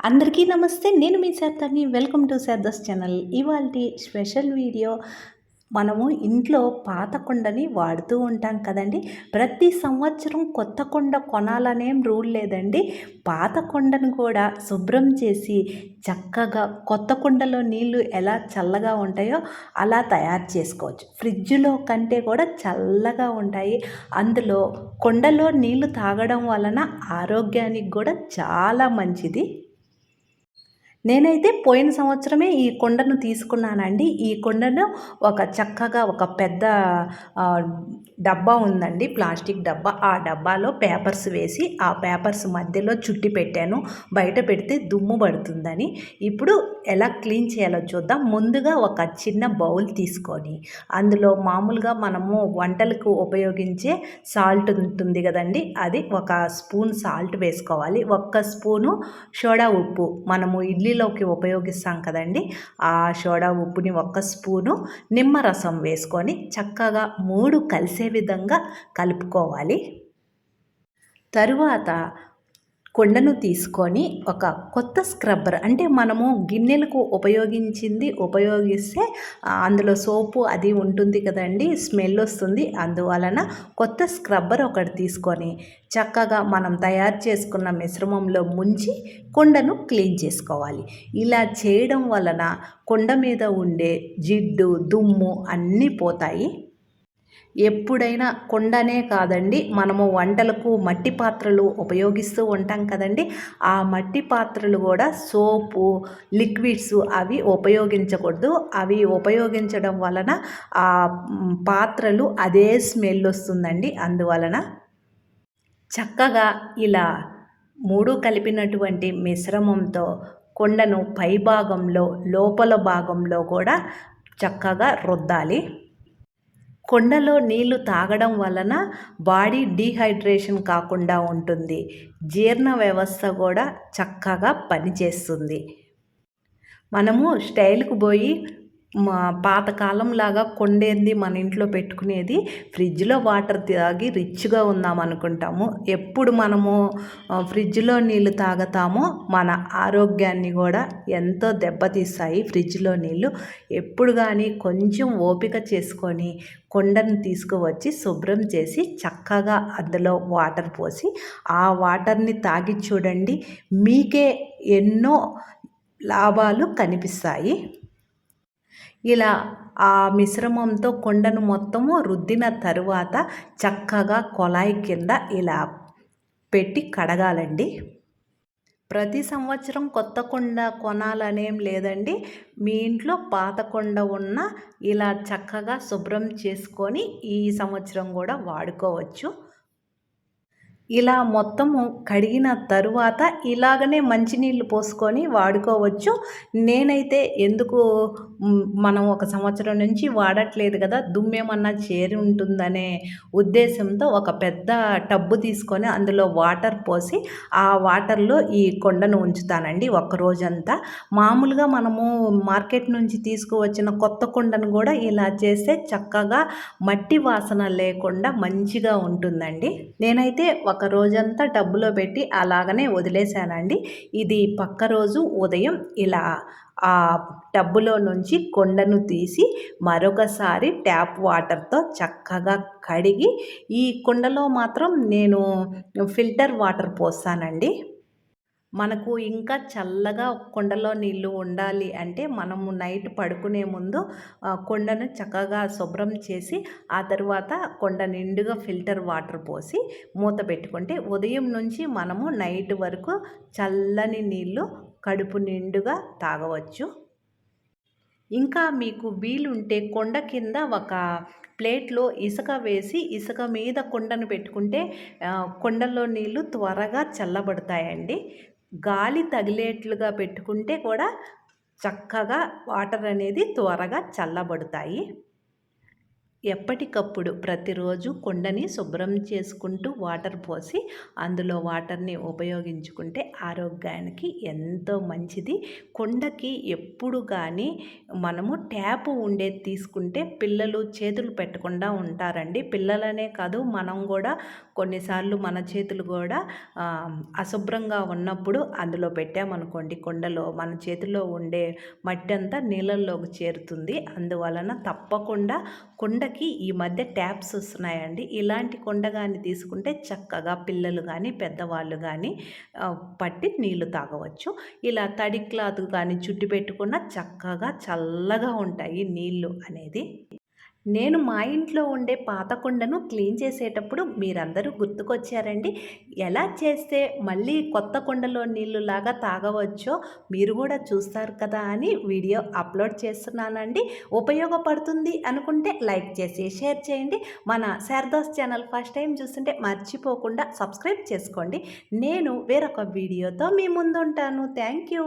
అందరికీ నమస్తే నేను మీ శాతాన్ని వెల్కమ్ టు శారదాస్ ఛానల్. ఇవాళ స్పెషల్ వీడియో మనము ఇంట్లో పాత కుండని వాడుతూ ఉంటాం కదండి. ప్రతి సంవత్సరం కొత్త కుండ కొనాలనేం రూల్ లేదండి. పాత కుండను కూడా శుభ్రం చేసి చక్కగా కొత్త కుండలో నీళ్ళు ఎలా చల్లగా ఉంటాయో అలా తయారు చేసుకోవచ్చు. ఫ్రిడ్జ్లో కంటే కూడా చల్లగా ఉంటాయి. అందులో కుండలో నీళ్ళు తాగడం వలన ఆరోగ్యానికి కూడా చాలా మంచిది. నేనైతే పోయిన సంవత్సరమే ఈ కుండను తీసుకున్నానండి. ఈ కుండను ఒక చక్కగా ఒక పెద్ద డబ్బా ఉందండి. ప్లాస్టిక్ డబ్బా. ఆ డబ్బాలో పేపర్స్ వేసి ఆ పేపర్స్ మధ్యలో చుట్టి పెట్టాను. బయట పెడితే దుమ్ము పడుతుందని. ఇప్పుడు ఎలా క్లీన్ చేయాలో చూద్దాం. ముందుగా ఒక చిన్న బౌల్ తీసుకొని అందులో మామూలుగా మనము వంటలకు ఉపయోగించే సాల్ట్ ఉంటుంది కదండి. అది ఒక స్పూన్ సాల్ట్ వేసుకోవాలి. ఒక్క స్పూను సోడా ఉప్పు. మనము ఇడ్లీ ఇడ్లీలోకి ఉపయోగిస్తాం కదండి. ఆ సోడా ఉప్పుని ఒక్క స్పూను నిమ్మరసం వేసుకొని చక్కగా మూడు కలిసే విధంగా కలుపుకోవాలి. తరువాత కొండను తీసుకొని ఒక కొత్త స్క్రబ్బర్ అంటే మనము గిన్నెలకు ఉపయోగించింది ఉపయోగిస్తే అందులో సోపు అది ఉంటుంది కదండి స్మెల్ వస్తుంది. అందువలన కొత్త స్క్రబ్బర్ ఒకటి తీసుకొని చక్కగా మనం తయారు చేసుకున్న మిశ్రమంలో ముంచి కొండను క్లీన్ చేసుకోవాలి. ఇలా చేయడం వలన కొండ మీద ఉండే జిడ్డు దుమ్ము అన్నీ పోతాయి. ఎప్పుడైనా కొండనే కాదండి. మనము వంటలకు మట్టి పాత్రలు ఉపయోగిస్తూ ఉంటాం కదండి. ఆ మట్టి పాత్రలు కూడా సోపు లిక్విడ్స్ అవి ఉపయోగించకూడదు. అవి ఉపయోగించడం వలన ఆ పాత్రలు అదే స్మెల్ వస్తుందండి. అందువలన చక్కగా ఇలా మూడు కలిపినటువంటి మిశ్రమంతో కొండను పై భాగంలో లోపల భాగంలో కూడా చక్కగా రుద్దాలి. కొండలో నీళ్ళు తాగడం వలన బాడీ డీహైడ్రేషన్ కాకుండా ఉంటుంది. జీర్ణ వ్యవస్థ కూడా చక్కగా పనిచేస్తుంది. మనము స్టైల్కి పోయి మా పాతకాలంలాగా కొండేంది మన ఇంట్లో పెట్టుకునేది? ఫ్రిడ్జ్లో వాటర్ తాగి రిచ్గా ఉందాం అనుకుంటాము. ఎప్పుడు మనము ఫ్రిడ్జ్లో నీళ్ళు తాగుతామో మన ఆరోగ్యాన్ని కూడా ఎంతో దెబ్బతీస్తాయి ఫ్రిడ్జ్లో నీళ్ళు. ఎప్పుడు కానీ కొంచెం ఓపిక చేసుకొని కొండను తీసుకువచ్చి శుభ్రం చేసి చక్కగా అందులో వాటర్ పోసి ఆ వాటర్ని తాగి చూడండి. మీకే ఎన్నో లాభాలు కనిపిస్తాయి. ఇలా ఆ మిశ్రమంతో కొండను మొత్తము రుద్దిన తరువాత చక్కగా కొలాయి కింద ఇలా పెట్టి కడగాలండి. ప్రతి సంవత్సరం కొత్త కొండ కొనాలనేం లేదండి. మీ ఇంట్లో పాత కొండ ఉన్న ఇలా చక్కగా శుభ్రం చేసుకొని ఈ సంవత్సరం కూడా వాడుకోవచ్చు. ఇలా మొత్తము కడిగిన తరువాత ఇలాగనే మంచినీళ్ళు పోసుకొని వాడుకోవచ్చు. నేనైతే ఎందుకు మనం ఒక సంవత్సరం నుంచి వాడట్లేదు కదా దుమ్మేమన్నా చేరి ఉంటుందనే ఉద్దేశంతో ఒక పెద్ద టబ్బు తీసుకొని అందులో వాటర్ పోసి ఆ వాటర్లో ఈ కొండను ఉంచుతానండి ఒక రోజంతా మామూలుగా మనము మార్కెట్ నుంచి తీసుకువచ్చిన కొత్త కొండను కూడా ఇలా చేస్తే చక్కగా మట్టి వాసన లేకుండా మంచిగా ఉంటుందండి. నేనైతే ఒక ఒక రోజంతా డబ్బులో పెట్టి అలాగనే వదిలేశానండి. ఇది పక్క రోజు ఉదయం ఇలా ఆ టబ్బులో నుంచి కొండను తీసి మరొకసారి ట్యాప్ వాటర్తో చక్కగా కడిగి ఈ కుండలో మాత్రం నేను ఫిల్టర్ వాటర్ పోస్తానండి. మనకు ఇంకా చల్లగా కుండలో నీళ్ళు ఉండాలి అంటే మనము నైట్ పడుకునే ముందు కొండను చక్కగా శుభ్రం చేసి ఆ తర్వాత కొండ నిండుగా ఫిల్టర్ వాటర్ పోసి మూత పెట్టుకుంటే ఉదయం నుంచి మనము నైట్ వరకు చల్లని నీళ్ళు కడుపు నిండుగా తాగవచ్చు. ఇంకా మీకు వీలుంటే కొండ కింద ఒక ప్లేట్లో ఇసుక వేసి ఇసుక మీద కొండను పెట్టుకుంటే కొండలో నీళ్ళు త్వరగా చల్లబడతాయండి. గాలి తగిలేట్లుగా పెట్టుకుంటే కూడా చక్కగా వాటర్ అనేది త్వరగా చల్లబడతాయి. ఎప్పటికప్పుడు ప్రతిరోజు కొండని శుభ్రం చేసుకుంటూ వాటర్ పోసి అందులో వాటర్ని ఉపయోగించుకుంటే ఆరోగ్యానికి ఎంతో మంచిది. కొండకి ఎప్పుడు కానీ మనము ట్యాప్ ఉండేది తీసుకుంటే పిల్లలు చేతులు పెట్టకుండా ఉంటారండి. పిల్లలనే కాదు మనం కూడా కొన్నిసార్లు మన చేతులు కూడా అశుభ్రంగా ఉన్నప్పుడు అందులో పెట్టామనుకోండి కొండలో మన చేతిలో ఉండే మట్టి అంతా నీళ్ళల్లోకి చేరుతుంది. అందువలన తప్పకుండా కొండకి మనకి ఈ మధ్య ట్యాప్స్ వస్తున్నాయండి. ఇలాంటి కొండ కానీ తీసుకుంటే చక్కగా పిల్లలు కానీ పెద్దవాళ్ళు కానీ పట్టి నీళ్ళు తాగవచ్చు. ఇలా తడి క్లాత్ కానీ చుట్టి పెట్టుకున్న చక్కగా చల్లగా ఉంటాయి నీళ్ళు అనేది. నేను మా ఇంట్లో ఉండే పాత కుండను క్లీన్ చేసేటప్పుడు మీరందరూ గుర్తుకొచ్చారండి. ఎలా చేస్తే మళ్ళీ కొత్త కుండలో నీళ్ళులాగా తాగవచ్చో మీరు కూడా చూస్తారు కదా అని వీడియో అప్లోడ్ చేస్తున్నానండి. ఉపయోగపడుతుంది అనుకుంటే లైక్ చేసి షేర్ చేయండి. మన శారదాస్ ఛానల్ ఫస్ట్ టైం చూస్తుంటే మర్చిపోకుండా సబ్స్క్రైబ్ చేసుకోండి. నేను వేరొక వీడియోతో మీ ముందు ఉంటాను థ్యాంక్ యూ.